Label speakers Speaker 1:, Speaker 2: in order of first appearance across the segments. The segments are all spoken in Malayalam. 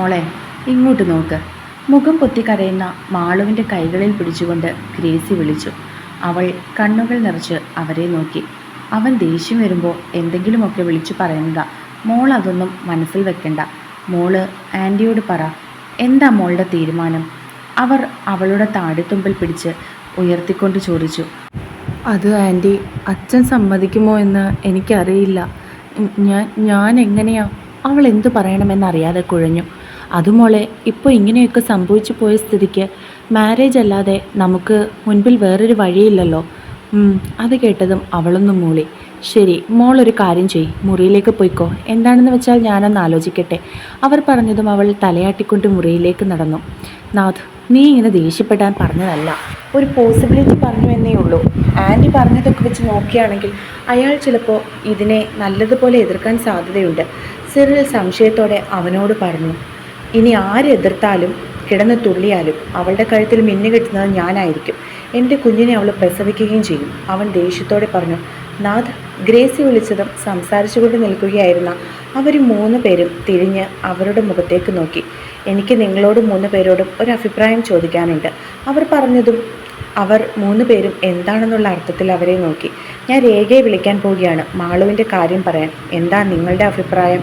Speaker 1: മോളെ ഇങ്ങോട്ട് നോക്ക്. മുഖം പൊത്തി കരയുന്ന മാളുവിന്റെ കൈകളിൽ പിടിച്ചുകൊണ്ട് ഗ്രേസി വിളിച്ചു. അവൾ കണ്ണുകൾ നിറച്ച് അവരെ നോക്കി. അവൻ ദേഷ്യം വരുമ്പോൾ എന്തെങ്കിലുമൊക്കെ വിളിച്ചു പറയുന്നതാ. മോൾ അതൊന്നും മനസ്സിൽ വെക്കണ്ട. മോൾ ആന്റിയോട് പറ എന്താ മോളുടെ തീരുമാനം? അവർ അവളുടെ താടിത്തുമ്പിൽ പിടിച്ച് ഉയർത്തിക്കൊണ്ട് ചോദിച്ചു. അത് ആന്റി അച്ഛൻ സമ്മതിക്കുമോ എന്ന് എനിക്കറിയില്ല. ഞാൻ ഞാൻ എങ്ങനെയാ? അവൾ എന്തു പറയണമെന്നറിയാതെ കുഴഞ്ഞു. അതുമോളെ ഇപ്പോൾ ഇങ്ങനെയൊക്കെ സംഭവിച്ചു പോയ സ്ഥിതിക്ക് മാരേജ് അല്ലാതെ നമുക്ക് മുൻപിൽ വേറൊരു വഴിയില്ലല്ലോ. അത് കേട്ടതും അവളൊന്നും മൂളി. ശരി മോൾ ഒരു കാര്യം ചെയ് മുറിയിലേക്ക് പോയിക്കോ. എന്താണെന്ന് വെച്ചാൽ ഞാനൊന്ന് ആലോചിക്കട്ടെ. അവർ പറഞ്ഞതും അവൾ തലയാട്ടിക്കൊണ്ട് മുറിയിലേക്ക് നടന്നു. നാഥ് നീ ഇങ്ങനെ ദേഷ്യപ്പെടാൻ പറഞ്ഞതല്ല. ഒരു പോസിബിലിറ്റി പറഞ്ഞു എന്നേ ഉള്ളൂ. ആന്റി പറഞ്ഞതൊക്കെ വെച്ച് നോക്കുകയാണെങ്കിൽ അയാൾ ചിലപ്പോൾ ഇതിനെ നല്ലതുപോലെ എതിർക്കാൻ സാധ്യതയുണ്ട്. സിറിൽ സംശയത്തോടെ അവനോട് പറഞ്ഞു ഇനി ആരെതിർത്താലും കിടന്ന് തുള്ളിയാലും അവളുടെ കഴുത്തിൽ മിന്നു കെട്ടുന്നത് ഞാനായിരിക്കും. എന്റെ കുഞ്ഞിനെ അവൾ പ്രസവിക്കുകയും ചെയ്യും. അവൻ ദേഷ്യത്തോടെ പറഞ്ഞു നാഥ് ഗ്രേസി വിളിച്ചതും സംസാരിച്ചുകൊണ്ട് നിൽക്കുകയായിരുന്ന അവർ മൂന്ന് പേരും തിരിഞ്ഞ് അവരുടെ മുഖത്തേക്ക് നോക്കി. എനിക്ക് നിങ്ങളോട് മൂന്ന് പേരോടും ഒരു അഭിപ്രായം ചോദിക്കാനുണ്ട്. അവർ പറഞ്ഞതും അവർ മൂന്ന് പേരും എന്താണെന്നുള്ള അർത്ഥത്തിൽ അവരെ നോക്കി. ഞാൻ രേഖയെ വിളിക്കാൻ പോവുകയാണ്. മാളുവിന്റെ കാര്യം പറയാൻ. എന്താ നിങ്ങളുടെ അഭിപ്രായം?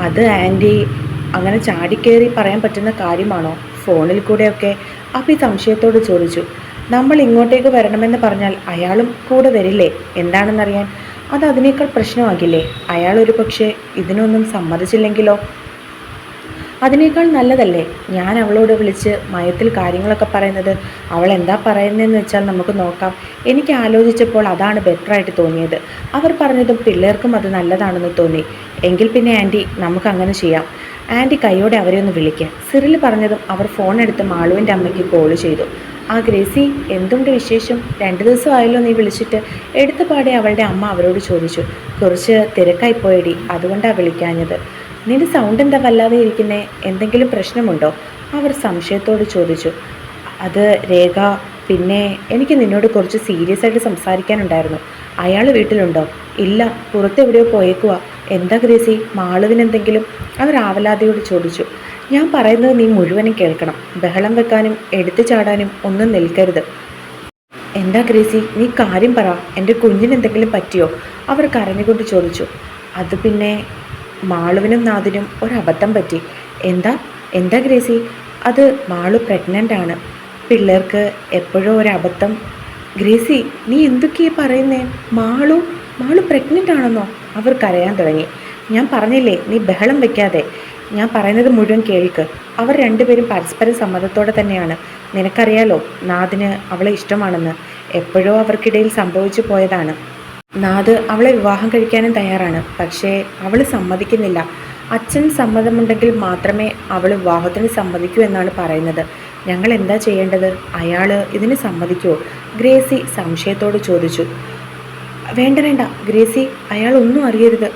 Speaker 1: അത് ആന്റി അങ്ങനെ ചാടിക്കേറി പറയാൻ പറ്റുന്ന കാര്യമാണോ? ഫോണിൽ കൂടെയൊക്കെ അപ്പി സംശയത്തോട് ചോദിച്ചു. നമ്മൾ ഇങ്ങോട്ടേക്ക് വരണമെന്ന് പറഞ്ഞാൽ അയാളും കൂടെ വരില്ലേ? എന്താണെന്നറിയാൻ? അത് അതിനേക്കാൾ പ്രശ്നമാകില്ലേ? അയാൾ ഒരു പക്ഷേ ഇതിനൊന്നും സമ്മതിച്ചില്ലെങ്കിലോ? അതിനേക്കാൾ നല്ലതല്ലേ? ഞാൻ അവളോട് വിളിച്ച് മയത്തിൽ കാര്യങ്ങളൊക്കെ പറയുന്നത് അവൾ എന്താ പറയുന്നതെന്ന് വെച്ചാൽ നമുക്ക് നോക്കാം. എനിക്ക് ആലോചിച്ചപ്പോൾ അതാണ് ബെറ്ററായിട്ട് തോന്നിയത്. അവർ പറഞ്ഞതും പിള്ളേർക്കും അത് നല്ലതാണെന്ന് തോന്നി. എങ്കിൽ പിന്നെ ആന്റി നമുക്ക് അങ്ങനെ ചെയ്യാം. ആന്റി കൈയോടെ അവരെ ഒന്ന് വിളിക്കാൻ സിറിൽ പറഞ്ഞതും അവർ ഫോൺ എടുത്ത് മാളുവിന്റെ അമ്മയ്ക്ക് കോൾ ചെയ്തു. ആ ഗ്രേസി എന്തുണ്ട് വിശേഷം? രണ്ട് ദിവസമായല്ലോ നീ വിളിച്ചിട്ട്. എടുത്ത പാടെ അവളുടെ അമ്മ അവരോട് ചോദിച്ചു. കുറച്ച് തിരക്കായി പോയടി അതുകൊണ്ടാണ് വിളിക്കാഞ്ഞത്. നിന്റെ സൗണ്ട് എന്താ വല്ലാതെ ഇരിക്കുന്നേ? എന്തെങ്കിലും പ്രശ്നമുണ്ടോ? അവർ സംശയത്തോട് ചോദിച്ചു. അത് രേഖ പിന്നെ എനിക്ക് നിന്നോട് കുറച്ച് സീരിയസ് ആയിട്ട് സംസാരിക്കാനുണ്ടായിരുന്നു. അയാൾ വീട്ടിലുണ്ടോ? ഇല്ല പുറത്തെവിടെയോ പോയേക്കുവാ. എന്താ ഗ്രേസി? മാളുവിനെന്തെങ്കിലും അവർ ആവലാതിയോട് ചോദിച്ചു. ഞാൻ പറയുന്നത് നീ മുഴുവനും കേൾക്കണം. ബഹളം വെക്കാനും എടുത്തു ചാടാനും ഒന്നും നിൽക്കരുത്. എന്താ ഗ്രേസി? നീ കാര്യം പറ. എന്റെ കുഞ്ഞിനെന്തെങ്കിലും പറ്റിയോ? അവർ കരഞ്ഞുകൊണ്ട് ചോദിച്ചു. അത് പിന്നെ മാളുവിനും നാദിനും ഒരബദ്ധം പറ്റി. എന്താ? എന്താ ഗ്രേസി? അത് മാളു പ്രഗ്നന്റ് ആണ്. പിള്ളേർക്ക് എപ്പോഴും ഒരു അബദ്ധം ഗ്രേസി നീ എന്തൊക്കെയാ പറയുന്നേ? മാളു മാളു പ്രഗ്നന്റ് ആണെന്നോ? കരയാൻ തുടങ്ങി. ഞാൻ പറഞ്ഞില്ലേ നീ ബഹളം വെക്കാതെ. ഞാൻ പറയുന്നത് മുഴുവൻ കേൾക്ക്. അവർ രണ്ടുപേരും പരസ്പര സമ്മതത്തോടെ തന്നെയാണ്. നിനക്കറിയാലോ നാദിന് അവളെ ഇഷ്ടമാണെന്ന്. എപ്പോഴോ അവർക്കിടയിൽ സംഭവിച്ചു പോയതാണ്. നാദ് അവളെ വിവാഹം കഴിക്കാനും തയ്യാറാണ്. പക്ഷേ അവൾ സമ്മതിക്കുന്നില്ല. അച്ഛൻ സമ്മതമുണ്ടെങ്കിൽ മാത്രമേ അവൾ വിവാഹത്തിന് സമ്മതിക്കൂ എന്നാണ് പറയുന്നത്. ഞങ്ങൾ എന്താ ചെയ്യേണ്ടത്? അയാൾ ഇതിന് സമ്മതിക്കുമോ ഗ്രേസി സംശയത്തോട് ചോദിച്ചു. വേണ്ട വേണ്ട ഗ്രേസി അയാൾ ഒന്നും അറിയരുത്.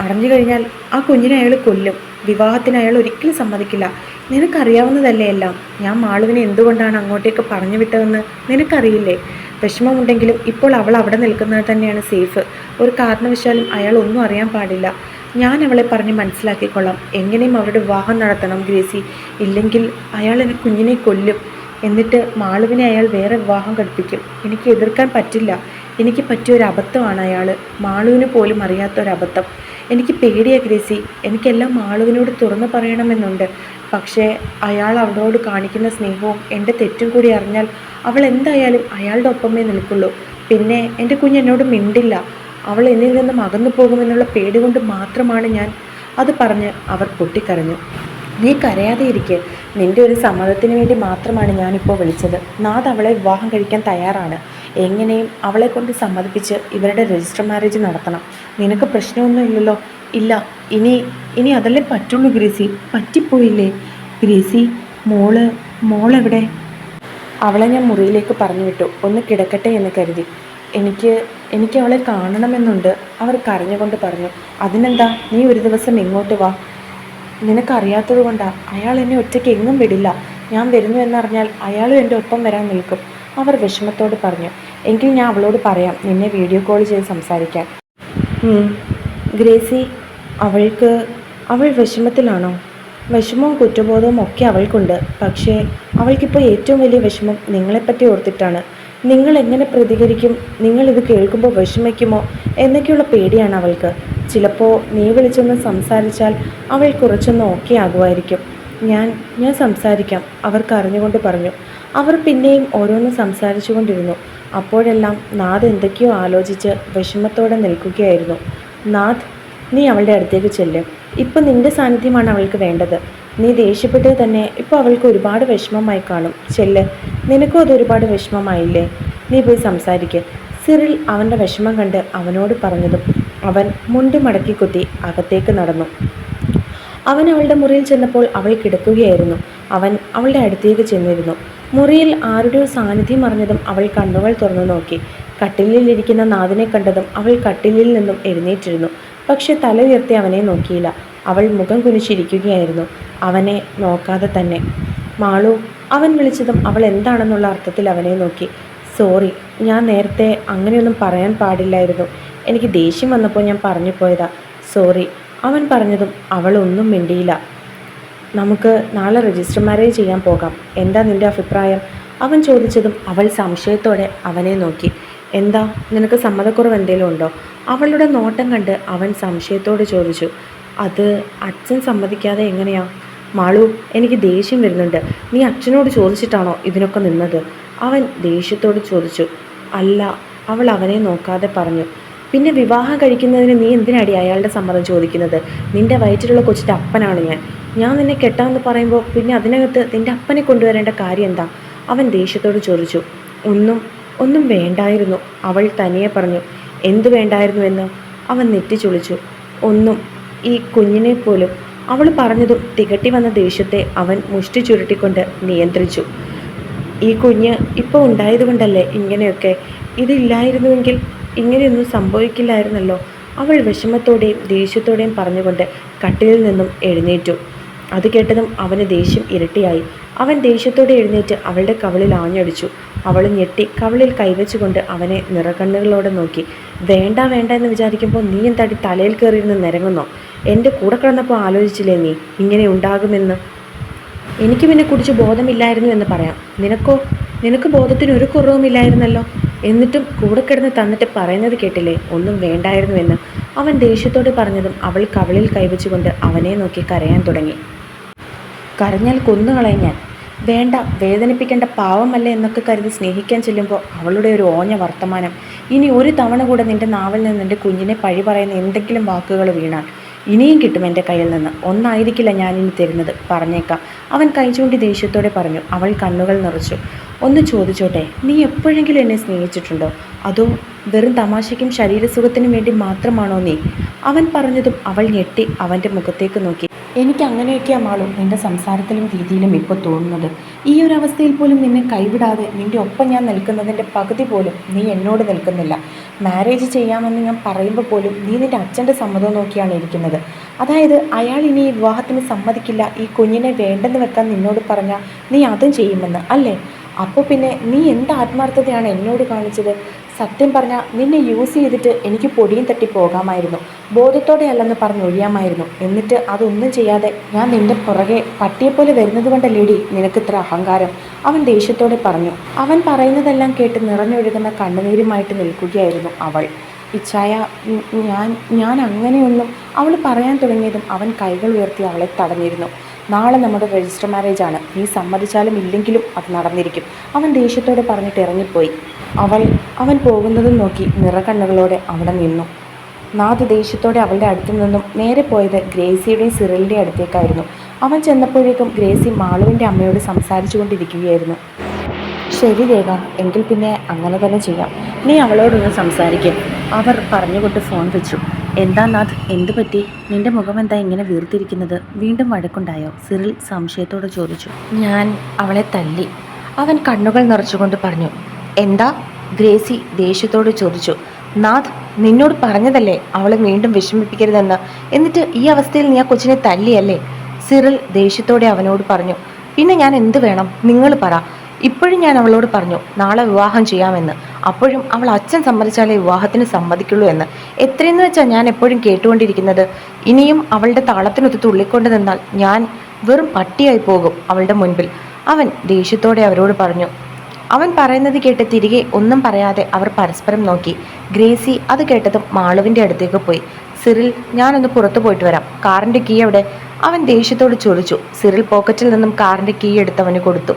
Speaker 1: അറിഞ്ഞു കഴിഞ്ഞാൽ ആ കുഞ്ഞിനെ അയാൾ കൊല്ലും. വിവാഹത്തിന് അയാൾ ഒരിക്കലും സമ്മതിക്കില്ല. നിനക്കറിയാവുന്നതല്ലേ എല്ലാം? ഞാൻ മാളുവിനെ എന്തുകൊണ്ടാണ് അങ്ങോട്ടേക്ക് പറഞ്ഞു വിട്ടതെന്ന് നിനക്കറിയില്ലേ? വിഷമമുണ്ടെങ്കിലും ഇപ്പോൾ അവൾ അവിടെ നിൽക്കുന്നത് തന്നെയാണ് സേഫ്. ഒരു കാരണവശാലും അയാൾ ഒന്നും അറിയാൻ പാടില്ല. ഞാൻ അവളെ പറഞ്ഞ് മനസ്സിലാക്കിക്കൊള്ളാം. എങ്ങനെയും അവരുടെ വിവാഹം നടത്തണം ഗ്രേസി. ഇല്ലെങ്കിൽ അയാൾ എന്നെ കുഞ്ഞിനെ കൊല്ലും. എന്നിട്ട് മാളുവിനെ അയാൾ വേറെ വിവാഹം കഴിപ്പിക്കും. എനിക്ക് എതിർക്കാൻ പറ്റില്ല. എനിക്ക് പറ്റിയ ഒരു അബദ്ധമാണ് അയാൾ മാളുവിന് പോലും അറിയാത്ത ഒരു അബദ്ധം. എനിക്ക് പേടിയാ ഗ്രേസി. എനിക്കെല്ലാം മാളുവിനോട് തുറന്നു പറയണമെന്നുണ്ട്. പക്ഷേ അയാൾ അവളോട് കാണിക്കുന്ന സ്നേഹവും എന്റെ തെറ്റും കൂടി അറിഞ്ഞാൽ അവൾ എന്തായാലും അയാളുടെ ഒപ്പമേ നിൽക്കുള്ളൂ. പിന്നെ എന്റെ കുഞ്ഞ് എന്നോട് മിണ്ടില്ല. അവൾ എന്നിൽ നിന്നും അകന്നു പോകുമെന്നുള്ള പേടി കൊണ്ട് മാത്രമാണ് ഞാൻ അത് പറഞ്ഞ് അവർ പൊട്ടിക്കരഞ്ഞു. നീ കരയാതെ ഇരിക്കെ. നിന്റെ ഒരു സമ്മതത്തിന് വേണ്ടി മാത്രമാണ് ഞാനിപ്പോൾ വിളിച്ചത്. നാഥ് അവളെ വിവാഹം കഴിക്കാൻ തയ്യാറാണ്. എങ്ങനെയും അവളെ കൊണ്ട് സമ്മതിപ്പിച്ച് ഇവരുടെ രജിസ്റ്റർ മാരേജ് നടത്തണം. നിനക്ക് പ്രശ്നമൊന്നുമില്ലല്ലോ ഇല്ല. ഇനി ഇനി അതല്ലേ പറ്റുള്ളൂ ഗ്രേസി? പറ്റിപ്പോയില്ലേ? ഗ്രേസി മോൾ മോളെവിടെ? അവളെ ഞാൻ മുറിയിലേക്ക് പറഞ്ഞു വിട്ടു. ഒന്ന് കിടക്കട്ടെ എന്ന് കരുതി. എനിക്ക് എനിക്ക് അവളെ കാണണമെന്നുണ്ട്. അവർ കരഞ്ഞുകൊണ്ട് പറഞ്ഞു. അതിനെന്താ? നീ ഒരു ദിവസം ഇങ്ങോട്ട് വാ. നിനക്കറിയാത്തത് കൊണ്ടാണ് അയാൾ എന്നെ ഒറ്റയ്ക്ക് എങ്ങും വിടില്ല. ഞാൻ വരുന്നു എന്നറിഞ്ഞാൽ അയാളും എന്റെ ഒപ്പം വരാൻ നിൽക്കും. അവർ വിഷമത്തോട് പറഞ്ഞു. എങ്കിൽ ഞാൻ അവളോട് പറയാം നിന്നെ വീഡിയോ കോൾ ചെയ്ത് സംസാരിക്കാൻ. ഗ്രേസി അവൾക്ക് അവൾ വിഷമത്തിലാണോ?
Speaker 2: വിഷമവും കുറ്റബോധവും ഒക്കെ അവൾക്കുണ്ട്. പക്ഷേ അവൾക്കിപ്പോൾ ഏറ്റവും വലിയ വിഷമം നിങ്ങളെപ്പറ്റി ഓർത്തിട്ടാണ്. നിങ്ങൾ എങ്ങനെ പ്രതികരിക്കും? നിങ്ങളിത് കേൾക്കുമ്പോൾ വിഷമിക്കുമോ? എന്നൊക്കെയുള്ള പേടിയാണ് അവൾക്ക്. ചിലപ്പോൾ നീ വിളിച്ചൊന്ന് സംസാരിച്ചാൽ അവൾ കുറച്ചൊന്ന് ഓക്കെ ആകുമായിരിക്കും. ഞാൻ ഞാൻ സംസാരിക്കാം അവർക്ക് അറിഞ്ഞുകൊണ്ട് പറഞ്ഞു. അവർ പിന്നെയും ഓരോന്ന് സംസാരിച്ചു കൊണ്ടിരുന്നു അപ്പോഴെല്ലാം നാഥ് എന്തൊക്കെയോ ആലോചിച്ച് വിഷമത്തോടെ നിൽക്കുകയായിരുന്നു. നാഥ് നീ അവളുടെ അടുത്തേക്ക് ചെല്ല്. ഇപ്പം നിന്റെ സാന്നിധ്യമാണ് അവൾക്ക് വേണ്ടത്. നീ ദേഷ്യപ്പെട്ടത് തന്നെ ഇപ്പോൾ അവൾക്ക് ഒരുപാട് വിഷമമായി കാണും. ചെല്ല്. നിനക്കും അതൊരുപാട് വിഷമമായില്ലേ? നീ പോയി സംസാരിക്കുക സിറിൽ അവന്റെ വിഷമം കണ്ട് അവനോട് പറഞ്ഞതും അവൻ മുണ്ട് മടക്കി കുത്തി അകത്തേക്ക് നടന്നു. അവൻ അവളുടെ മുറിയിൽ ചെന്നപ്പോൾ അവൾ കിടക്കുകയായിരുന്നു. അവൻ അവളുടെ അടുത്തേക്ക് ചെന്നിരുന്നു. മുറിയിൽ ആരുടെയോ സാന്നിധ്യം അറിഞ്ഞതും അവൾ കണ്ണുകൾ തുറന്നു നോക്കി. കട്ടിലിൽ ഇരിക്കുന്ന നാഥനെ കണ്ടതും അവൾ കട്ടിലിൽ നിന്നും എഴുന്നേറ്റിരുന്നു. പക്ഷെ തല ഉയർത്തി അവനെ നോക്കിയില്ല. അവൾ മുഖം കുനിച്ചിരിക്കുകയായിരുന്നു. അവനെ നോക്കാതെ തന്നെ. മാളു അവൻ വിളിച്ചതും അവൾ എന്താണെന്നുള്ള അർത്ഥത്തിൽ അവനെ നോക്കി. സോറി ഞാൻ നേരത്തെ അങ്ങനെയൊന്നും പറയാൻ പാടില്ലായിരുന്നു. എനിക്ക് ദേഷ്യം വന്നപ്പോൾ ഞാൻ പറഞ്ഞു പോയതാ സോറി. അവൻ പറഞ്ഞതും അവളൊന്നും മിണ്ടിയില്ല. നമുക്ക് നാളെ രജിസ്റ്റർ മാരേജ് ചെയ്യാൻ പോകാം. എന്താ നിന്റെ അഭിപ്രായം? അവൻ ചോദിച്ചതും അവൾ സംശയത്തോടെ അവനെ നോക്കി. എന്താ? നിനക്ക് സമ്മതക്കുറവ് എന്തെങ്കിലും ഉണ്ടോ? അവളുടെ നോട്ടം കണ്ട് അവൻ സംശയത്തോടെ ചോദിച്ചു. അത് അച്ഛൻ സമ്മതിക്കാതെ എങ്ങനെയാ? മാളു എനിക്ക് ദേഷ്യം വരുന്നുണ്ട്. നീ അച്ഛനോട് ചോദിച്ചിട്ടാണോ ഇതിനൊക്കെ നിന്നത്? അവൻ ദേഷ്യത്തോട് ചോദിച്ചു. അല്ല അവൾ അവനെ നോക്കാതെ പറഞ്ഞു. പിന്നെ വിവാഹം കഴിക്കുന്നതിന് നീ എന്തിനാടി അയാളുടെ സമ്മതം ചോദിക്കുന്നത്? നിന്റെ വയറ്റിലുള്ള കൊച്ചിന്റെ അപ്പനാണ് ഞാൻ. ഞാൻ നിന്നെ കെട്ടാമെന്ന് പറയുമ്പോൾ പിന്നെ അതിനകത്ത് നിന്റെ അപ്പനെ കൊണ്ടുവരേണ്ട കാര്യം എന്താ? അവൻ ദേഷ്യത്തോട് ചോദിച്ചു. ഒന്നും ഒന്നും വേണ്ടായിരുന്നു. അവൾ തനിയെ പറഞ്ഞു. എന്തു വേണ്ടായിരുന്നു എന്ന്? അവൻ നെറ്റി ചുളിച്ചു. ഒന്നും ഈ കുഞ്ഞിനെ പോലും. അവൾ പറഞ്ഞതും തികട്ടി വന്ന ദേഷ്യത്തെ അവൻ മുഷ്ടി ചുരുട്ടിക്കൊണ്ട് നിയന്ത്രിച്ചു. ഈ കുഞ്ഞ് ഇപ്പോൾ ഉണ്ടായതുകൊണ്ടല്ലേ ഇങ്ങനെയൊക്കെ? ഇതില്ലായിരുന്നുവെങ്കിൽ ഇങ്ങനെയൊന്നും സംഭവിക്കില്ലായിരുന്നല്ലോ. അവൾ വിഷമത്തോടെയും ദേഷ്യത്തോടെയും പറഞ്ഞുകൊണ്ട് കട്ടിലിൽ നിന്നും എഴുന്നേറ്റു. അത് കേട്ടതും അവന് ദേഷ്യം ഇരട്ടിയായി. അവൻ ദേഷ്യത്തോടെ എഴുന്നേറ്റ് അവളുടെ കവളിൽ ആഞ്ഞടിച്ചു. അവൾ ഞെട്ടി കവളിൽ കൈവച്ചുകൊണ്ട് അവനെ നിറകണ്ണുകളോടെ നോക്കി. വേണ്ട വേണ്ട എന്ന് വിചാരിക്കുമ്പോൾ നീ എന്താടി തലയിൽ കയറിയിരുന്ന് നിരങ്ങുന്നോ? എന്റെ കൂടെ കിടന്നപ്പോൾ ആലോചിച്ചില്ലേ നീ? ഇങ്ങനെ ഉണ്ടാകുമെന്ന്. എനിക്ക് പിന്നെ കുടിച്ച് ബോധമില്ലായിരുന്നു എന്ന് പറയാം. നിനക്കോ? നിനക്ക് ബോധത്തിന് ഒരു കുറവുമില്ലായിരുന്നല്ലോ. എന്നിട്ടും കൂടെ കിടന്ന് തന്നിട്ട് പറയുന്നത് കേട്ടില്ലേ? ഒന്നും വേണ്ടായിരുന്നു എന്ന് അവൻ ദേഷ്യത്തോട് പറഞ്ഞതും അവൾ കവളിൽ കൈവച്ചുകൊണ്ട് അവനെ നോക്കി കരയാൻ തുടങ്ങി. കരഞ്ഞാൽ കൊന്നുകളയും ഞാൻ. വേണ്ട വേദനിപ്പിക്കേണ്ട പാവമല്ല എന്നൊക്കെ കരുതി സ്നേഹിക്കാൻ ചെല്ലുമ്പോൾ അവളുടെ ഒരു ഓഞ്ഞ വർത്തമാനം. ഇനി ഒരു തവണ കൂടെ നിന്റെ നാവിൽ നിന്ന് നിന്റെ കുഞ്ഞിനെ പഴി പറയുന്ന എന്തെങ്കിലും വാക്കുകൾ വീണാൽ ഇനിയും കിട്ടും എന്റെ കയ്യിൽ നിന്ന്. ഒന്നായിരിക്കില്ല ഞാനിനി തരുന്നത്. പറഞ്ഞേക്കാം. അവൻ കൈ ചൂണ്ടി ദേഷ്യത്തോടെ പറഞ്ഞു. അവൾ കണ്ണുകൾ നിറച്ചു. ഒന്ന് ചോദിച്ചോട്ടെ നീ എപ്പോഴെങ്കിലും എന്നെ സ്നേഹിച്ചിട്ടുണ്ടോ? അതോ വെറും തമാശയ്ക്കും ശരീരസുഖത്തിനും വേണ്ടി മാത്രമാണോ നീ? അവൻ പറഞ്ഞതും അവൾ ഞെട്ടി അവന്റെ മുഖത്തേക്ക് നോക്കി. എനിക്ക് അങ്ങനെയൊക്കെയാ മാളും നിന്റെ സംസാരത്തിലും രീതിയിലും ഇപ്പോൾ തോന്നുന്നത്. ഈ ഒരു അവസ്ഥയിൽ പോലും നിന്നെ കൈവിടാതെ നിന്റെ ഒപ്പം ഞാൻ നിൽക്കുന്നതിന്റെ പകുതി പോലും നീ എന്നോട് നിൽക്കുന്നില്ല. മാരേജ് ചെയ്യാമെന്ന് ഞാൻ പറയുമ്പോൾ പോലും നീ നിന്റെ അച്ഛന്റെ സമ്മതം നോക്കിയാണ് ഇരിക്കുന്നത്. അതായത് അയാൾ ഇനി ഈ വിവാഹത്തിന് സമ്മതിക്കില്ല ഈ കുഞ്ഞിനെ വേണ്ടെന്ന് വെക്കാൻ നിന്നോട് പറഞ്ഞാൽ നീ അതും ചെയ്യുമെന്ന് അല്ലേ? അപ്പോൾ പിന്നെ നീ എന്ത് ആത്മാർത്ഥതയാണ് എന്നോട് കാണിച്ചത്? സത്യം പറഞ്ഞാൽ നിന്നെ യൂസ് ചെയ്തിട്ട് എനിക്ക് പൊടിയും തട്ടി പോകാമായിരുന്നു. ബോധത്തോടെ അല്ലെന്ന് പറഞ്ഞൊഴിയാമായിരുന്നു എന്നിട്ട് അതൊന്നും ചെയ്യാതെ ഞാൻ നിന്റെ പുറകെ പട്ടിയെപ്പോലെ വരുന്നത് കൊണ്ടല്ലേടി നിനക്ക് ഇത്ര അഹങ്കാരം. അവൻ ദേഷ്യത്തോടെ പറഞ്ഞു. അവൻ പറയുന്നതെല്ലാം കേട്ട് നിറഞ്ഞൊഴുകുന്ന കണ്ണുനീരുമായിട്ട് നിൽക്കുകയായിരുന്നു അവൾ. ഇച്ഛായ ഞാൻ ഞാൻ അങ്ങനെയൊന്നും അവൾ പറയാൻ തുടങ്ങിയതും അവൻ കൈകൾ ഉയർത്തി അവളെ തടഞ്ഞിരുന്നു. നാളെ നമ്മുടെ രജിസ്റ്റർ മാരേജ് ആണ്. നീ സമ്മതിച്ചാലും ഇല്ലെങ്കിലും അത് നടന്നിരിക്കും. അവൻ ദേഷ്യത്തോടെ പറഞ്ഞിട്ട് ഇറങ്ങിപ്പോയി. അവൾ അവൻ പോകുന്നതും നോക്കി നിറകണ്ണുകളോടെ അവിടെ നിന്നു. നാഥ് ദേഷ്യത്തോടെ അവളുടെ അടുത്തു നിന്നും നേരെ പോയത് ഗ്രേസിയുടെയും സിറലിന്റെ അടുത്തേക്കായിരുന്നു. അവൻ ചെന്നപ്പോഴേക്കും ഗ്രേസി മാളുവിന്റെ അമ്മയോട് സംസാരിച്ചു കൊണ്ടിരിക്കുകയായിരുന്നു ശരി രേഖ എങ്കിൽ പിന്നെ അങ്ങനെ തന്നെ ചെയ്യാം. നീ അവളോടൊന്ന് സംസാരിക്കും. അവർ പറഞ്ഞുകൊണ്ട് ഫോൺ വെച്ചു. എന്താ നാഥ് എന്തു പറ്റി? നിന്റെ മുഖം എന്താ ഇങ്ങനെ വീർത്തിരിക്കുന്നത്? വീണ്ടും വഴക്കുണ്ടായോ? സിറിൽ സംശയത്തോടെ ചോദിച്ചു. ഞാൻ അവളെ തല്ലി. അവൻ കണ്ണുകൾ നിറച്ചുകൊണ്ട് പറഞ്ഞു. എന്താ? ഗ്രേസി ദേഷ്യത്തോട് ചോദിച്ചു. നാഥ് നിന്നോട് പറഞ്ഞതല്ലേ അവളെ വീണ്ടും വിഷമിപ്പിക്കരുതെന്ന്? എന്നിട്ട് ഈ അവസ്ഥയിൽ നീ ആ കൊച്ചിനെ തല്ലിയല്ലേ? സിറിൽ ദേഷ്യത്തോടെ അവനോട് പറഞ്ഞു. പിന്നെ ഞാൻ എന്ത് വേണം? നിങ്ങൾ പറ. ഇപ്പോഴും ഞാൻ അവളോട് പറഞ്ഞു നാളെ വിവാഹം ചെയ്യാമെന്ന്. അപ്പോഴും അവൾ അച്ഛൻ സമ്മതിച്ചാലേ വിവാഹത്തിന് സമ്മതിക്കുള്ളൂ എന്ന്. എത്രയെന്ന് വെച്ചാൽ ഞാൻ എപ്പോഴും കേട്ടുകൊണ്ടിരിക്കുന്നത് ഇനിയും അവളുടെ താളത്തിനൊത്ത് തുള്ളിക്കൊണ്ട് നിന്നാൽ ഞാൻ വെറും പട്ടിയായി പോകും അവളുടെ മുൻപിൽ. അവൻ ദേഷ്യത്തോടെ അവരോട് പറഞ്ഞു അവൻ പറയുന്നത് കേട്ട് തിരികെ ഒന്നും പറയാതെ അവർ പരസ്പരം നോക്കി. ഗ്രേസി അത് കേട്ടതും മാളുവിന്റെ അടുത്തേക്ക് പോയി. സിറിൽ ഞാനൊന്ന് പുറത്തു പോയിട്ട് വരാം. കാറിന്റെ കീ എവിടെ? അവൻ ദേഷ്യത്തോട് ചോദിച്ചു. സിറിൽ പോക്കറ്റിൽ നിന്നും കാറിന്റെ കീ എടുത്തവന് കൊടുത്തു.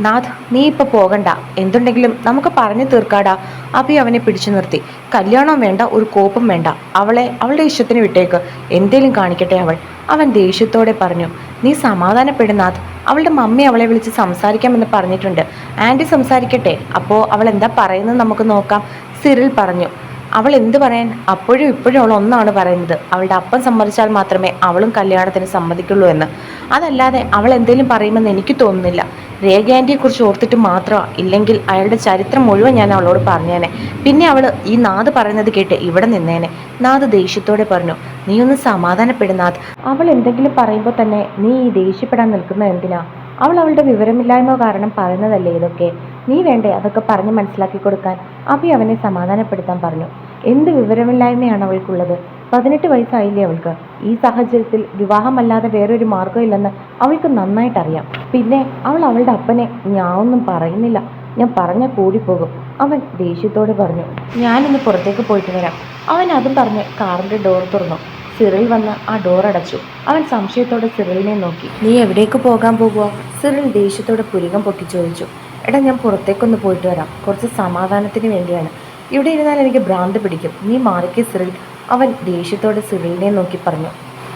Speaker 2: നാഥ് നീ ഇപ്പൊ പോകണ്ട. എന്തുണ്ടെങ്കിലും നമുക്ക് പറഞ്ഞു തീർക്കാടാ. അഭി അവനെ പിടിച്ചു നിർത്തി. കല്യാണം വേണ്ട ഒരു കോപ്പും വേണ്ട. അവളെ അവളുടെ ഇഷ്ടത്തിന് വിട്ടേക്ക്. എന്തേലും കാണിക്കട്ടെ അവൾ. അവൻ ദേഷ്യത്തോടെ പറഞ്ഞു നീ സമാധാനപ്പെടുന്നാഥ് അവളുടെ മമ്മി അവളെ വിളിച്ച് സംസാരിക്കാമെന്ന് പറഞ്ഞിട്ടുണ്ട്. ആന്റി സംസാരിക്കട്ടെ. അപ്പോൾ അവൾ എന്താ പറയുന്നത് നമുക്ക് നോക്കാം. സിറിൽ പറഞ്ഞു. അവൾ എന്ത് പറയാൻ അപ്പോഴും ഇപ്പോഴും അവൾ ഒന്നാണ് പറയുന്നത്. അവളുടെ അപ്പം സമ്മതിച്ചാൽ മാത്രമേ അവളും കല്യാണത്തിന് സമ്മതിക്കുള്ളൂ എന്ന്. അതല്ലാതെ അവൾ എന്തെങ്കിലും പറയുമെന്ന് എനിക്ക് തോന്നുന്നില്ല. രേഖ ആന്റിയെക്കുറിച്ച് ഓർത്തിട്ട് മാത്രമാണ് ഇല്ലെങ്കിൽ അയാളുടെ ചരിത്രം മുഴുവൻ ഞാൻ അവളോട് പറഞ്ഞേനെ. പിന്നെ അവൾ ഈ നാഥ് പറയുന്നത് കേട്ട് ഇവിടെ നിന്നേനെ. നാഥ് ദേഷ്യത്തോടെ പറഞ്ഞു നീ ഒന്ന് സമാധാനപ്പെടുന്നാഥ് അവൾ എന്തെങ്കിലും പറയുമ്പോൾ തന്നെ നീ ഈ ദേഷ്യപ്പെടാൻ നിൽക്കുന്ന എന്തിനാ? അവൾ അവളുടെ വിവരമില്ലായ്മ കാരണം പറയുന്നതല്ലേ ഇതൊക്കെ? നീ വേണ്ടേ അതൊക്കെ പറഞ്ഞ് മനസ്സിലാക്കി കൊടുക്കാൻ? അഭി അവനെ സമാധാനപ്പെടുത്താൻ പറഞ്ഞു. എന്ത് വിവരമില്ലായ്മയാണ് അവൾക്കുള്ളത്? പതിനെട്ട് വയസ്സായില്ലേ അവൾക്ക്? ഈ സാഹചര്യത്തിൽ വിവാഹമല്ലാതെ വേറൊരു മാർഗമില്ലെന്ന് അവൾക്ക് നന്നായിട്ട് അറിയാം പിന്നെ അവൾ അവളുടെ അപ്പനെ ഞാൻ ഒന്നും പറയുന്നില്ല. ഞാൻ പറഞ്ഞാൽ കൂടിപ്പോകും. അവൻ ദേഷ്യത്തോടെ പറഞ്ഞു. ഞാനൊന്ന് പുറത്തേക്ക് പോയിട്ട് വരാം. അവൻ അതും പറഞ്ഞ് കാറിന്റെ ഡോർ തുറന്നു. സിറിൽ വന്ന് ആ ഡോർ അടച്ചു. അവൻ സംശയത്തോടെ സിറിലിനെ നോക്കി. നീ എവിടേക്ക് പോകാൻ പോകുക സിറിൽ ദേഷ്യത്തോടെ പുരികം പൊട്ടി ചോദിച്ചു എടാ ഞാൻ പുറത്തേക്കൊന്ന് പോയിട്ട് വരാം. കുറച്ച് സമാധാനത്തിന് വേണ്ടിയാണ്. ഇവിടെ ഇരുന്നാൽ എനിക്ക് ഭ്രാന്ത് പിടിക്കും. നീ മാറിക്ക് സിറിൽ. അവൻ ദേഷ്യത്തോടെ സിറിലിനെ നോക്കി പറഞ്ഞു.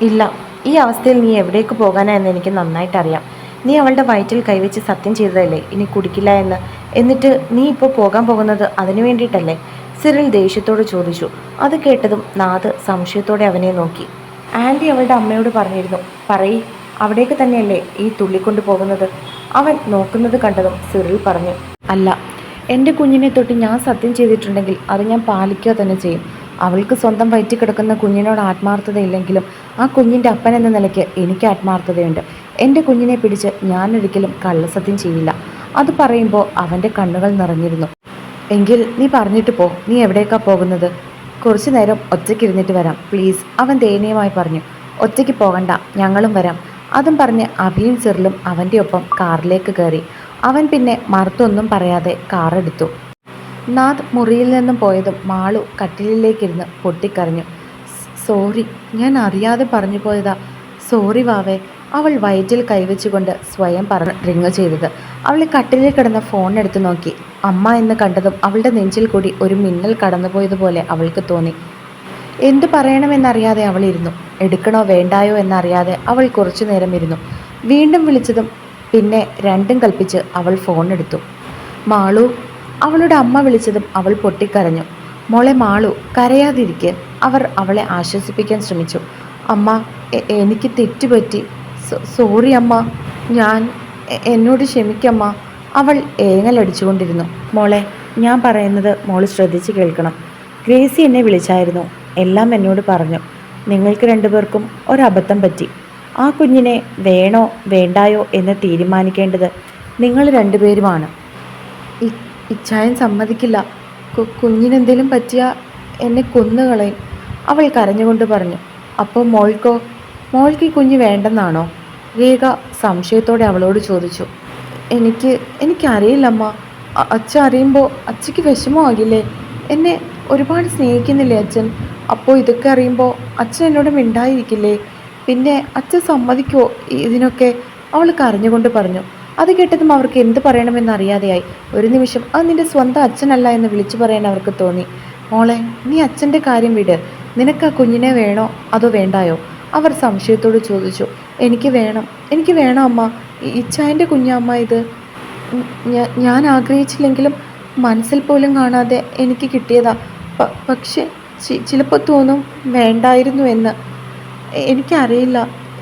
Speaker 2: ഇല്ല ഈ അവസ്ഥയിൽ നീ എവിടേക്ക് പോകാനാ എന്ന് എനിക്ക് നന്നായിട്ട് അറിയാം. നീ അവളുടെ വയറ്റിൽ കൈവച്ച് സത്യം ചെയ്തതല്ലേ? ഇനി കുടിക്കില്ല എന്ന്. എന്നിട്ട് നീ ഇപ്പോൾ പോകാൻ പോകുന്നത് അതിനു വേണ്ടിയിട്ടല്ലേ? സിറിൽ ദേഷ്യത്തോട് ചോദിച്ചു. അത് കേട്ടതും നാഥ് സംശയത്തോടെ അവനെ നോക്കി. ആന്റി അവളുടെ അമ്മയോട് പറഞ്ഞിരുന്നു പറയ് അവിടേക്ക് തന്നെയല്ലേ ഈ തുള്ളിക്കൊണ്ടു പോകുന്നത്? അവൻ നോക്കുന്നത് കണ്ടതും സിറിൽ പറഞ്ഞു അല്ല എന്റെ കുഞ്ഞിനെ തൊട്ട് ഞാൻ സത്യം ചെയ്തിട്ടുണ്ടെങ്കിൽ അത് ഞാൻ പാലിക്കുക തന്നെ ചെയ്യും. അവൾക്ക് സ്വന്തം വയറ്റി കിടക്കുന്ന കുഞ്ഞിനോട് ആത്മാർത്ഥതയില്ലെങ്കിലും ആ കുഞ്ഞിന്റെ അപ്പൻ എന്ന നിലയ്ക്ക് എനിക്ക് ആത്മാർത്ഥതയുണ്ട്. എന്റെ കുഞ്ഞിനെ പിടിച്ച് ഞാനൊരിക്കലും കള്ളസത്യം ചെയ്യില്ല. അത് പറയുമ്പോൾ അവന്റെ കണ്ണുകൾ നിറഞ്ഞിരുന്നു. എങ്കിൽ നീ പറഞ്ഞിട്ട് പോ. നീ എവിടേക്കാ പോകുന്നത്? കുറച്ചു നേരം ഒറ്റയ്ക്ക് ഒറ്റയ്ക്കിരുന്നിട്ട് വരാം. പ്ലീസ്. അവൻ ദയനീയമായി പറഞ്ഞു. ഒറ്റയ്ക്ക് പോകണ്ട. ഞങ്ങളും വരാം. അതും പറഞ്ഞ് അഭിയും ചെറിലും അവന്റെ ഒപ്പം കാറിലേക്ക് കയറി. അവൻ പിന്നെ മറുത്തൊന്നും പറയാതെ കാറെടുത്തു നാഥ് മുറിയിൽ നിന്നും പോയതും മാളു കട്ടിലിലേക്കിരുന്ന് പൊട്ടിക്കരഞ്ഞു. സോറി. ഞാൻ അറിയാതെ പറഞ്ഞു പോയതാ. സോറി വാവേ. അവൾ വയറ്റിൽ കൈവച്ചുകൊണ്ട് സ്വയം പറഞ്ഞ് റിങ് ചെയ്തത്. അവൾ കട്ടിലിൽ കിടന്ന ഫോൺ എടുത്ത് നോക്കി. അമ്മ എന്ന് കണ്ടതും അവളുടെ നെഞ്ചിൽ കൂടി ഒരു മിന്നൽ കടന്നുപോയതുപോലെ അവൾക്ക് തോന്നി. എന്തു പറയണമെന്നറിയാതെ അവൾ ഇരുന്നു. എടുക്കണോ വേണ്ടായോ എന്നറിയാതെ അവൾ കുറച്ചു നേരം ഇരുന്നു. വീണ്ടും വിളിച്ചതും പിന്നെ രണ്ടും കൽപ്പിച്ച് അവൾ ഫോൺ എടുത്തു. മാളു അവളുടെ അമ്മ വിളിച്ചതും അവൾ പൊട്ടിക്കരഞ്ഞു. മോളെ മാളു കരയാതിരിക്കെ. അവർ അവളെ ആശ്വസിപ്പിക്കാൻ ശ്രമിച്ചു. അമ്മ എനിക്ക് തെറ്റുപറ്റി സോറി അമ്മ. ഞാൻ എന്നോട് ക്ഷമിക്കമ്മ. അവൾ ഏങ്ങലടിച്ചുകൊണ്ടിരുന്നു. മോളെ ഞാൻ പറയുന്നത് മോൾ ശ്രദ്ധിച്ച് കേൾക്കണം. ഗ്രേസി എന്നെ വിളിച്ചായിരുന്നു. എല്ലാം എന്നോട് പറഞ്ഞു. നിങ്ങൾക്ക് രണ്ടുപേർക്കും ഒരബദ്ധം പറ്റി. ആ കുഞ്ഞിനെ വേണോ വേണ്ടായോ എന്ന് തീരുമാനിക്കേണ്ടത് നിങ്ങൾ രണ്ടുപേരുമാണ്. ഇച്ഛായൻ സമ്മതിക്കില്ല. കുഞ്ഞിനെന്തേലും പറ്റിയാൽ എന്നെ കൊന്നുകളയും. അവൾ കരഞ്ഞുകൊണ്ട് പറഞ്ഞു. അപ്പോൾ മോൾക്കോ? മോൾക്ക് ഈ കുഞ്ഞ് വേണ്ടെന്നാണോ? രേഖ സംശയത്തോടെ അവളോട് ചോദിച്ചു. എനിക്ക് എനിക്കറിയില്ലമ്മ. അച്ഛ അറിയുമ്പോൾ അച്ഛയ്ക്ക് വിഷമമാകില്ലേ എന്നെ ഒരുപാട് സ്നേഹിക്കുന്നില്ലേ അച്ഛൻ? അപ്പോൾ ഇതൊക്കെ അറിയുമ്പോൾ അച്ഛൻ എന്നോട് മിണ്ടായിരിക്കില്ലേ? പിന്നെ അച്ഛൻ സമ്മതിക്കുമോ ഇതിനൊക്കെ? അവൾ കരഞ്ഞുകൊണ്ട് പറഞ്ഞു. അത് കേട്ടതും അവർക്ക് എന്ത് പറയണമെന്ന് അറിയാതെയായി. ഒരു നിമിഷം അത് നിന്റെ സ്വന്തം അച്ഛനല്ല എന്ന് വിളിച്ചു പറയാൻ അവർക്ക് തോന്നി. മോളെ നീ അച്ഛന്റെ കാര്യം വിട്. നിനക്ക് ആ കുഞ്ഞിനെ വേണോ? അതോ വേണ്ടായോ? അവർ സംശയത്തോട് ചോദിച്ചു എനിക്ക് വേണം എനിക്ക് വേണം അമ്മ ഇച്ചായന്റെ കുഞ്ഞമ്മ ഇത്. ഞാൻ ആഗ്രഹിച്ചില്ലെങ്കിലും മനസ്സിൽ പോലും കാണാതെ എനിക്ക് കിട്ടിയതാ. പക്ഷെ ചിലപ്പോൾ തോന്നും വേണ്ടായിരുന്നു എന്ന്. എനിക്കറിയില്ല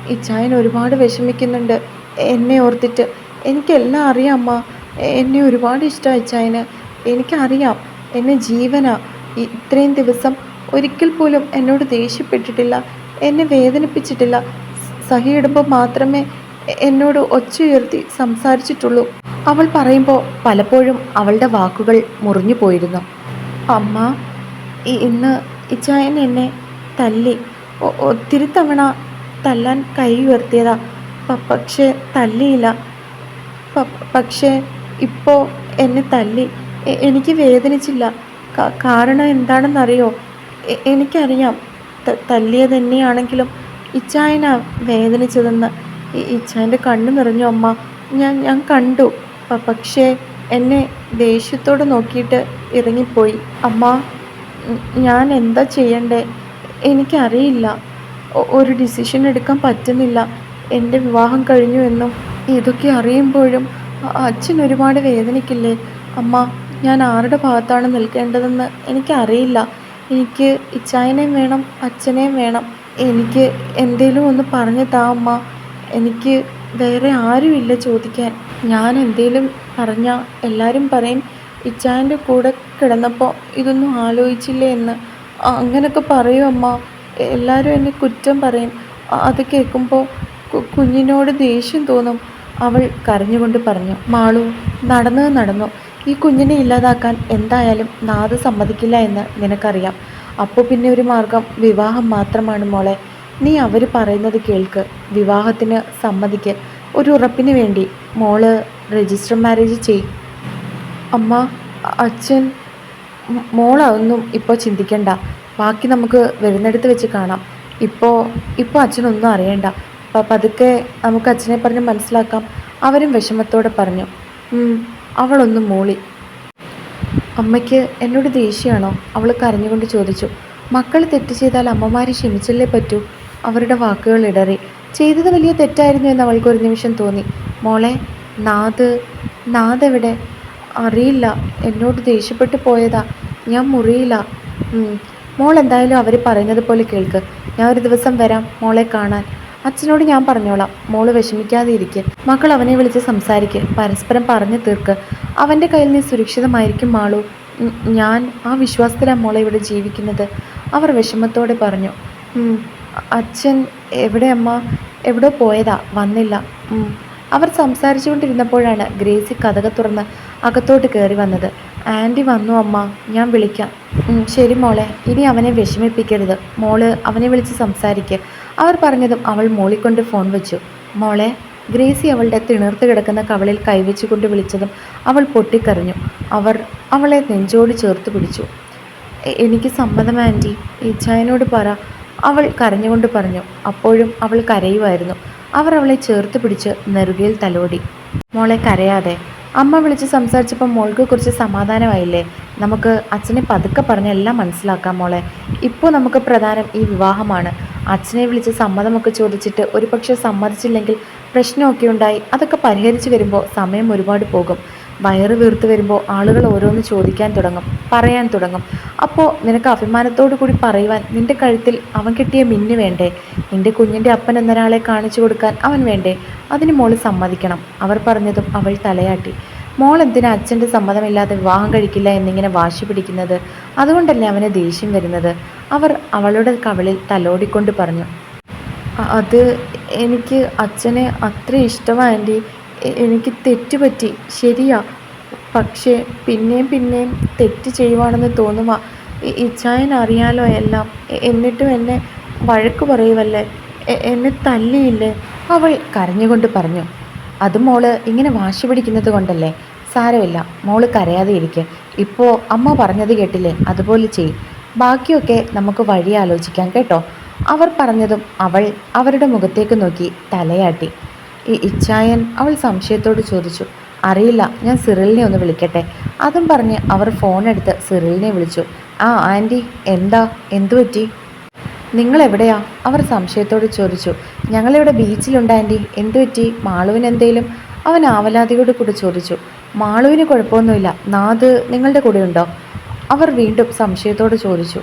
Speaker 2: ഇച്ചായൻ ഒരുപാട് വിഷമിക്കുന്നുണ്ട് എന്നെ ഓർത്തിട്ട്. എനിക്കെല്ലാം അറിയാം അമ്മ എന്നെ ഒരുപാട് ഇഷ്ടമാണ് ഇച്ചായന്. എനിക്കറിയാം എന്നെ ജീവനാ. ഇത്രയും ദിവസം ഒരിക്കൽ പോലും എന്നോട് ദേഷ്യപ്പെട്ടിട്ടില്ല. എന്നെ വേദനിപ്പിച്ചിട്ടില്ല. സഹിയിടുമ്പോൾ മാത്രമേ എന്നോട് ഒച്ച ഉയർത്തി സംസാരിച്ചിട്ടുള്ളൂ. അവൾ പറയുമ്പോൾ പലപ്പോഴും അവളുടെ വാക്കുകൾ മുറിഞ്ഞു പോയിരുന്നു. അമ്മ ഇന്ന് ഇച്ചായൻ എന്നെ തല്ലി. ഒത്തിരി തവണ തല്ലാൻ കൈ ഉയർത്തിയതാ. പക്ഷെ തല്ലിയില്ല. പക്ഷേ ഇപ്പോൾ എന്നെ തല്ലി. എനിക്ക് വേദനിച്ചില്ല. കാരണം എന്താണെന്നറിയോ? എനിക്കറിയാം. ത- തല്ലിയത് തന്നെയാണെങ്കിലും ഇച്ചായന വേദനിച്ചതെന്ന് ഇച്ചായന്റെ കണ്ണു നിറഞ്ഞു. അമ്മ ഞാൻ ഞാൻ കണ്ടു. പക്ഷേ എന്നെ ദേഷ്യത്തോടെ നോക്കിയിട്ട് ഇറങ്ങിപ്പോയി. അമ്മ ഞാൻ എന്താ ചെയ്യണ്ടേ? എനിക്കറിയില്ല. ഒരു ഡിസിഷൻ എടുക്കാൻ പറ്റുന്നില്ല. എന്റെ വിവാഹം കഴിഞ്ഞു എന്നും ഇതൊക്കെ അറിയുമ്പോഴും അച്ഛൻ ഒരുപാട് വേദനിക്കില്ലേ? അമ്മ ഞാൻ ആരുടെ ഭാഗത്താണ് നിൽക്കേണ്ടതെന്ന് എനിക്കറിയില്ല. എനിക്ക് ഇച്ചായനേയും വേണം അച്ഛനെയും വേണം. എനിക്ക് എന്തേലും ഒന്ന് പറഞ്ഞു താ അമ്മ. എനിക്ക് വേറെ ആരുമില്ല ചോദിക്കാൻ. ഞാൻ എന്തേലും പറഞ്ഞാൽ എല്ലാവരും പറയും ഇച്ചായന്റെ കൂടെ കിടന്നപ്പോൾ ഇതൊന്നും ആലോചിച്ചില്ലേ എന്ന്. അങ്ങനെയൊക്കെ പറയും അമ്മ. എല്ലാവരും എന്നെ കുറ്റം പറയും. അത് കേൾക്കുമ്പോൾ കുഞ്ഞിനോട് ദേഷ്യം തോന്നും. അവൾ കരഞ്ഞുകൊണ്ട് പറഞ്ഞു മാളു നടന്നത് നടന്നു. ഈ കുഞ്ഞിനെ ഇല്ലാതാക്കാൻ എന്തായാലും നാഥ് സമ്മതിക്കില്ല എന്ന് നിനക്കറിയാം. അപ്പോൾ പിന്നെ ഒരു മാർഗം വിവാഹം മാത്രമാണ് മോളെ. നീ അവർ പറയുന്നത് കേൾക്ക്. വിവാഹത്തിന് സമ്മതിക്ക്. ഒരു ഉറപ്പിന് വേണ്ടി മോൾ രജിസ്റ്റർ മാരേജ് ചെയ് അമ്മ അച്ഛൻ മോളൊന്നും ഇപ്പോൾ ചിന്തിക്കണ്ട. ബാക്കി നമുക്ക് വരുന്നിടത്ത് വെച്ച് കാണാം. ഇപ്പോൾ ഇപ്പോൾ അച്ഛനൊന്നും അറിയണ്ട. അപ്പം പതുക്കെ നമുക്ക് അച്ഛനെ പറഞ്ഞ് മനസ്സിലാക്കാം. അവരും വിഷമത്തോടെ പറഞ്ഞു. അവളൊന്ന് മൂളി. അമ്മയ്ക്ക് എന്നോട് ദേഷ്യമാണോ? അവൾ കരഞ്ഞുകൊണ്ട് ചോദിച്ചു. മക്കൾ തെറ്റ് ചെയ്താൽ അമ്മമാരെ ക്ഷമിച്ചല്ലേ പറ്റൂ? അവരുടെ വാക്കുകൾ ഇടറി. ചെയ്തത് വലിയ തെറ്റായിരുന്നു എന്ന് അവൾക്ക് ഒരു നിമിഷം തോന്നി. മോളെ നാദ് നാദ് എവിടെ അറിയില്ല. എന്നോട് ദേഷ്യപ്പെട്ടു പോയതാ. ഞാൻ മുറിയില്ല. മോൾ എന്തായാലും അവർ പറയുന്നത് പോലെ കേൾക്ക്. ഞാൻ ഒരു ദിവസം വരാം മോളെ കാണാൻ. അച്ഛനോട് ഞാൻ പറഞ്ഞോളാം. മോൾ വിഷമിക്കാതെ ഇരിക്കെ മക്കൾ അവനെ വിളിച്ച് സംസാരിക്ക്. പരസ്പരം പറഞ്ഞു തീർക്ക്. അവന്റെ കയ്യിൽ നീ സുരക്ഷിതമായിരിക്കും മാളു. ഞാൻ ആ വിശ്വാസത്തിലാണ് മോളെ ഇവിടെ ജീവിക്കുന്നത്. അവർ വിഷമത്തോടെ പറഞ്ഞു. അച്ഛൻ എവിടെ അമ്മ? എവിടെ പോയതാ. വന്നില്ല. അവർ സംസാരിച്ചുകൊണ്ടിരുന്നപ്പോഴാണ് ഗ്രേസി കഥക തുറന്ന് അകത്തോട്ട് കയറി വന്നത്. ആന്റി വന്നു അമ്മ. ഞാൻ വിളിക്കാം. ശരി മോളെ. ഇനി അവനെ വിഷമിപ്പിക്കരുത്. മോൾ അവനെ വിളിച്ച് സംസാരിക്ക്. അവർ പറഞ്ഞതും അവൾ മോളിക്കൊണ്ട് ഫോൺ വെച്ചു. മോളെ ഗ്രേസി അവളുടെ തിണർത്ത് കിടക്കുന്ന കവളിൽ കൈവച്ചുകൊണ്ട് വിളിച്ചതും അവൾ പൊട്ടിക്കരഞ്ഞു. അവർ അവളെ നെഞ്ചോട് ചേർത്ത് പിടിച്ചു. എനിക്ക് സമ്മതം ആന്റി. ഇച്ഛായനോട് പറ. അവൾ കരഞ്ഞുകൊണ്ട് പറഞ്ഞു. അപ്പോഴും അവൾ കരയുമായിരുന്നു. അവർ അവളെ ചേർത്ത് പിടിച്ച് നെറുകയിൽ തലോടി. മോളെ കരയാതെ. അമ്മ വിളിച്ച് സംസാരിച്ചപ്പോൾ മോൾക്ക് കുറച്ച് സമാധാനമായില്ലേ? നമുക്ക് അച്ഛനെ പതുക്കെ പറഞ്ഞ് എല്ലാം മനസ്സിലാക്കാം മോളെ. ഇപ്പോൾ നമുക്ക് പ്രധാനം ഈ വിവാഹമാണ്. അച്ഛനെ വിളിച്ച് സമ്മതമൊക്കെ ചോദിച്ചിട്ട് ഒരു പക്ഷേ സമ്മതിച്ചില്ലെങ്കിൽ പ്രശ്നമൊക്കെ ഉണ്ടായി. അതൊക്കെ പരിഹരിച്ചു വരുമ്പോൾ സമയം ഒരുപാട് പോകും. വയറ് വീർത്ത് വരുമ്പോൾ ആളുകൾ ഓരോന്ന് ചോദിക്കാൻ തുടങ്ങും പറയാൻ തുടങ്ങും. അപ്പോൾ നിനക്ക് അഭിമാനത്തോടു കൂടി പറയുവാൻ നിന്റെ കഴുത്തിൽ അവൻ കിട്ടിയ മിന്നു വേണ്ടേ? നിന്റെ കുഞ്ഞിന്റെ അപ്പൻ എന്നൊരാളെ കാണിച്ചു കൊടുക്കാൻ അവൻ വേണ്ടേ? അതിന് മോൾ സമ്മതിക്കണം. അവർ പറഞ്ഞതും അവൾ തലയാട്ടി. മോൾ എന്തിനാ അച്ഛന്റെ സമ്മതമില്ലാതെ വിവാഹം കഴിക്കില്ല എന്നിങ്ങനെ വാശി പിടിക്കുന്നത്? അതുകൊണ്ടല്ലേ അവന് ദേഷ്യം വരുന്നത്? അവർ അവളുടെ കവളിൽ തലോടിക്കൊണ്ട് പറഞ്ഞു അത് എനിക്ക് അച്ഛനെ അത്ര ഇഷ്ടമായി എനിക്ക് തെറ്റുപറ്റി ശരിയാ. പക്ഷേ പിന്നെയും പിന്നെയും തെറ്റ് ചെയ്യുവാണെന്ന് തോന്നുക ഇച്ഛായൻ അറിയാലോ എല്ലാം. എന്നിട്ടും എന്നെ വഴക്ക് പറയുമല്ലേ എന്നെ തല്ലിയില്ലേ? അവൾ കരഞ്ഞുകൊണ്ട് പറഞ്ഞു അത് മോൾ ഇങ്ങനെ വാശി പിടിക്കുന്നത് കൊണ്ടല്ലേ? സാരമില്ല. മോൾ കരയാതെ ഇരിക്കെ. ഇപ്പോൾ അമ്മ പറഞ്ഞത് കേട്ടില്ലേ? അതുപോലെ ചെയ്യും. ബാക്കിയൊക്കെ നമുക്ക് വഴി ആലോചിക്കാം കേട്ടോ. അവർ പറഞ്ഞതും അവൾ അവരുടെ മുഖത്തേക്ക് നോക്കി തലയാട്ടി. ഈ ഇച്ചായൻ അവൾ സംശയത്തോട് ചോദിച്ചു അറിയില്ല ഞാൻ സിറിലിനെ ഒന്ന് വിളിക്കട്ടെ. അതും പറഞ്ഞ് അവർ ഫോൺ എടുത്ത് സിറിലിനെ വിളിച്ചു ആ ആന്റി എന്താ? എന്തു പറ്റി? നിങ്ങൾ എവിടെയാ? അവർ സംശയത്തോട് ചോദിച്ചു ഞങ്ങളിവിടെ ബീച്ചിലുണ്ട് ആന്റി. എന്തു പറ്റി? മാളുവിന് എന്തേലും? അവൻ ആവലാതിയോട് കൂടെ ചോദിച്ചു മാളുവിന് കുഴപ്പമൊന്നുമില്ല. നാദ് നിങ്ങളുടെ കൂടെ ഉണ്ടോ അവർ വീണ്ടും സംശയത്തോട് ചോദിച്ചു.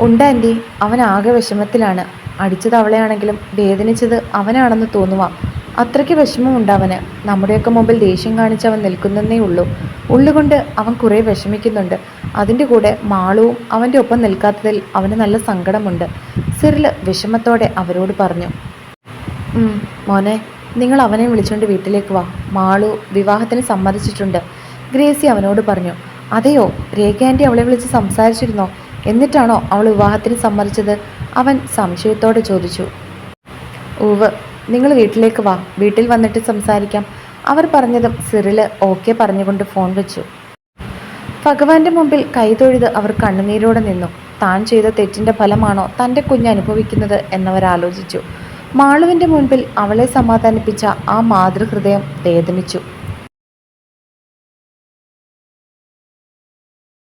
Speaker 2: ഉണ്ട് ആന്റി അവൻ ആകെ വിഷമത്തിലാണ്. അടിച്ചത് അവളെയാണെങ്കിലും വേദനിച്ചത് അവനാണെന്ന് തോന്നുക അത്രയ്ക്ക് വിഷമമുണ്ട് അവന്. നമ്മുടെയൊക്കെ മുമ്പിൽ ദേഷ്യം കാണിച്ച് അവൻ നിൽക്കുന്നതേ ഉള്ളൂ. ഉള്ളുകൊണ്ട് അവൻ കുറേ വിഷമിക്കുന്നുണ്ട്. അതിന്റെ കൂടെ മാളവും അവന്റെ ഒപ്പം നിൽക്കാത്തതിൽ അവന് നല്ല സങ്കടമുണ്ട്. സിറിൽ വിഷമത്തോടെ അവരോട് പറഞ്ഞു. "ഉം, മോനെ നിങ്ങൾ അവനെ വിളിച്ചുകൊണ്ട് വീട്ടിലേക്ക് വാ. മാളു വിവാഹത്തിന് സമ്മതിച്ചിട്ടുണ്ട്. ഗ്രേസി അവനോട് പറഞ്ഞു. അതെയോ? രേഖ ആന്റി അവളെ വിളിച്ച് സംസാരിച്ചിരുന്നോ? എന്നിട്ടാണോ അവൾ വിവാഹത്തിന് സമ്മതിച്ചത്? അവൻ സംശയത്തോടെ ചോദിച്ചു. ഉവ് നിങ്ങൾ വീട്ടിലേക്ക് വാ. വീട്ടിൽ വന്നിട്ട് സംസാരിക്കാം. അവർ പറഞ്ഞതും സിറിൽ ഓക്കെ പറഞ്ഞുകൊണ്ട് ഫോൺ വെച്ചു. ഭഗവാന്റെ മുമ്പിൽ കൈതൊഴുത് അവർ കണ്ണുനീരോടെ നിന്നു. താൻ ചെയ്ത തെറ്റിന്റെ ഫലമാണോ തന്റെ കുഞ്ഞ് അനുഭവിക്കുന്നത് എന്നവർ ആലോചിച്ചു. മാളുവിന്റെ മുൻപിൽ അവളെ സമാധാനിപ്പിച്ച ആ മാതൃഹൃദയം വേദനിച്ചു.